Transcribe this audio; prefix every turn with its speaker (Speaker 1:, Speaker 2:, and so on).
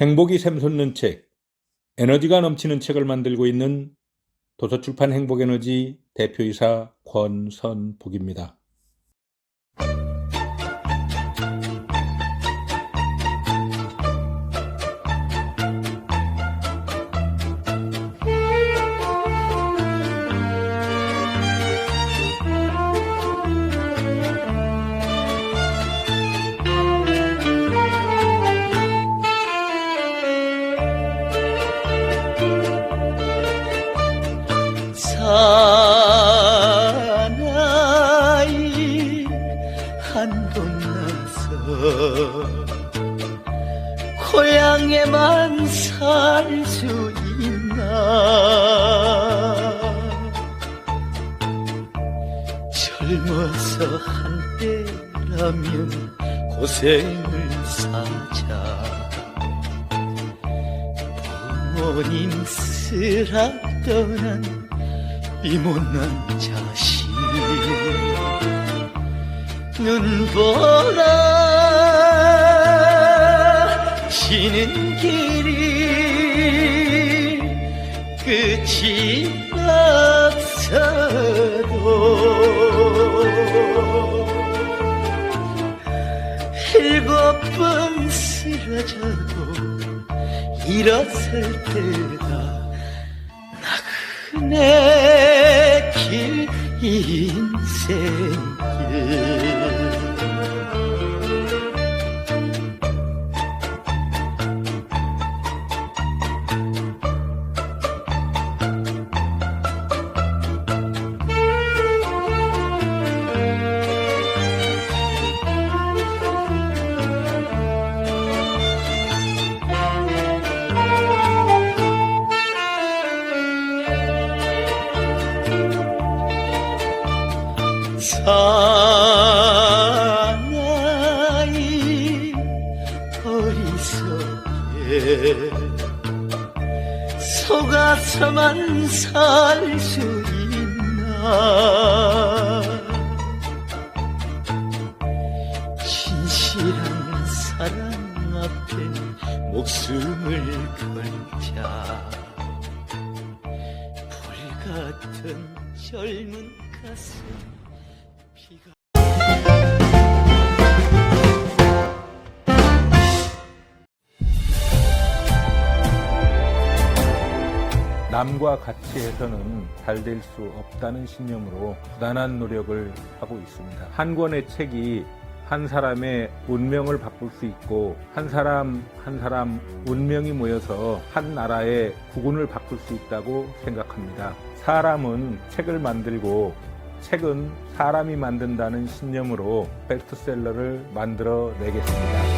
Speaker 1: 행복이 샘솟는 책, 에너지가 넘치는 책을 만들고 있는 도서출판 행복에너지 대표이사 권선복입니다.
Speaker 2: 사나이 한돈 나서 고향에만 살 수 있나? 젊어서 한때라면 고생을 사자. 부모님 쓰라 떠난 이 못난 자식. 눈 보라. 지는 길이 끝이 없어도 일곱 번 쓰러져도 일어설 때가 나그네 길 사나이 어리석게 속아서만 살 수 있나? 진실한 사랑 앞에 목숨을 걸자. 불 같은 젊은 가슴
Speaker 1: 남과 같이 해서는 잘 될 수 없다는 신념으로 부단한 노력을 하고 있습니다. 한 권의 책이 한 사람의 운명을 바꿀 수 있고 한 사람 한 사람 운명이 모여서 한 나라의 국운을 바꿀 수 있다고 생각합니다. 사람은 책을 만들고 책은 사람이 만든다는 신념으로 베스트셀러를 만들어 내겠습니다.